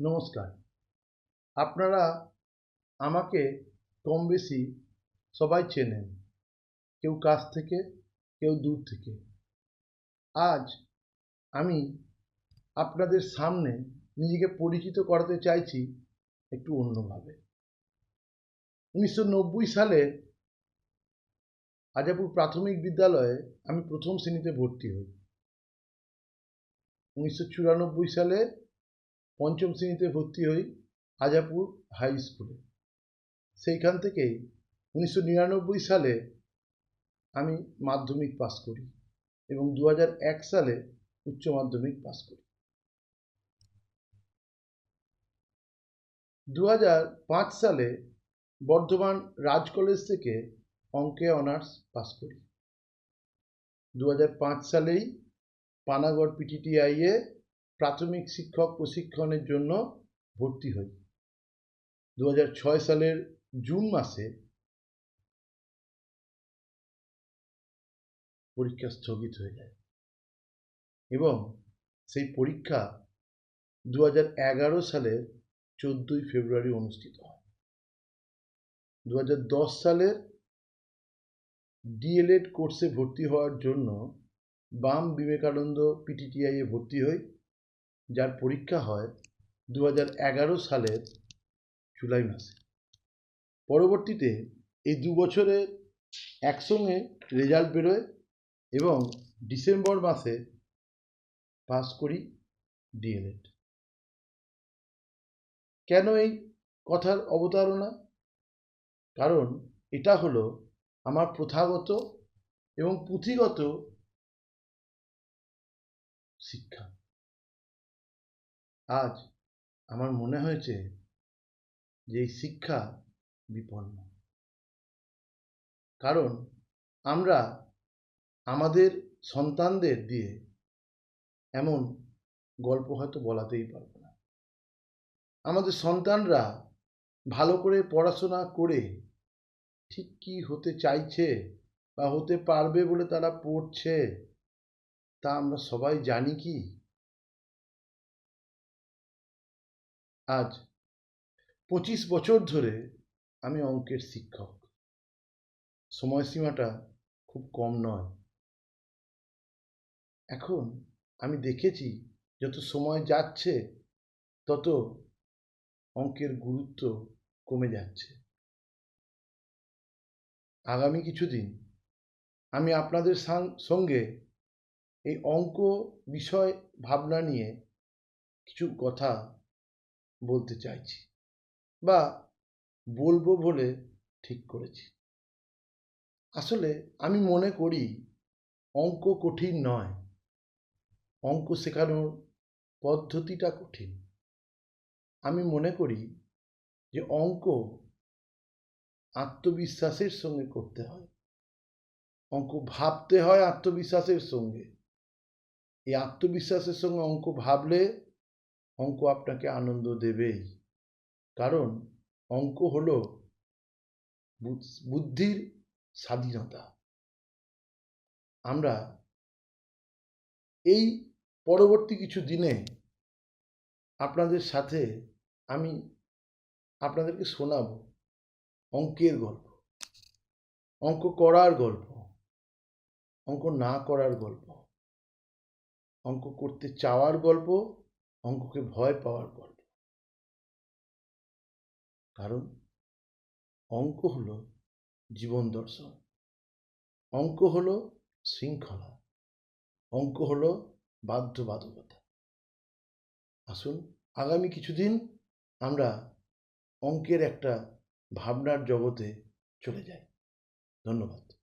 নমস্কার। আপনারা আমাকে কম বেশি সবাই চেনেন। কেউ কাছ থেকে, কেউ দূর থেকে। আজ আমি আপনাদের সামনে নিজেকে পরিচিত করাতে চাইছি একটু অন্যভাবে। উনিশশো নব্বই সালে আজাপুর প্রাথমিক বিদ্যালয়ে আমি প্রথম শ্রেণীতে ভর্তি হই। উনিশশো চুরানব্বই সালে পঞ্চম শ্রেণীতে ভর্তি হই আজাপুর হাই স্কুলে। সেইখান থেকেই উনিশশো নিরানব্বই সালে আমি মাধ্যমিক পাস করি এবং দু এক সালে উচ্চ মাধ্যমিক পাস করি। দু সালে বর্ধমান রাজ কলেজ থেকে অঙ্কে অনার্স পাস করি। দু সালেই পানাগড় পিটিটিআইয়ে প্রাথমিক শিক্ষক প্রশিক্ষণের জন্য ভর্তি হই। দু সালের জুন মাসে পরীক্ষা স্থগিত হয়ে যায় এবং সেই পরীক্ষা দু সালের চোদ্দোই ফেব্রুয়ারি অনুষ্ঠিত হয়। দু সালের ডিএলএড কোর্সে ভর্তি হওয়ার জন্য বাম বিবেকানন্দ পিটিটিআইয়ে ভর্তি হই। যার পরীক্ষা হয় দু সালের জুলাই মাসে। পরবর্তীতে এই দু বছরে একসঙ্গে রেজাল্ট বেরোয় এবং ডিসেম্বর মাসে পাস করি ডিএলএড। কেন এই কথার অবতারণা? কারণ এটা হলো আমার প্রথাগত এবং পুঁথিগত শিক্ষা। আজ আমার মনে হয়েছে যে এই শিক্ষা বিপন্ন। কারণ আমরা আমাদের সন্তানদের দিয়ে এমন গল্প হয়তো বলাতেই পারব না। আমাদের সন্তানরা ভালো করে পড়াশোনা করে ঠিক কি হতে চাইছে বা হতে পারবে বলে তারা পড়ছে, তা আমরা সবাই জানি কি? আজ পঁচিশ বছর ধরে আমি অঙ্কের শিক্ষক। সময়সীমাটা খুব কম নয়। এখন আমি দেখেছি যত সময় যাচ্ছে, তত অঙ্কের গুরুত্ব কমে যাচ্ছে। আগামী কিছুদিন আমি আপনাদের সঙ্গে এই অঙ্ক বিষয় ভাবনা নিয়ে কিছু কথা বলতে চাইছি বা বলব বলে ঠিক করেছি। আসলে আমি মনে করি অঙ্ক কঠিন নয়, অঙ্ক শেখানোর পদ্ধতিটা কঠিন। আমি মনে করি যে অঙ্ক আত্মবিশ্বাসের সঙ্গে করতে হয়। অঙ্ক ভাবতে হয় আত্মবিশ্বাসের সঙ্গে। এই আত্মবিশ্বাসের সঙ্গে অঙ্ক ভাবলে অঙ্ক আপনাকে আনন্দ দেবেই। কারণ অঙ্ক হলো বুদ্ধির স্বাধীনতা। আমরা এই পরবর্তী কিছু দিনে আপনাদের সাথে আমি আপনাদেরকে শোনাব অঙ্কের গল্প। অঙ্ক করার গল্প, অঙ্ক না করার গল্প, অঙ্ক করতে চাওয়ার গল্প অঙ্ককে ভয় পাওয়ার গল্প। কারণ অঙ্ক হলো জীবন দর্শন। অঙ্ক হলো শৃঙ্খলা। অঙ্ক হলো বাধ্যবাধকতা। আসুন আগামী কিছুদিন আমরা অঙ্কের একটা ভাবনার জগতে চলে যাই। ধন্যবাদ।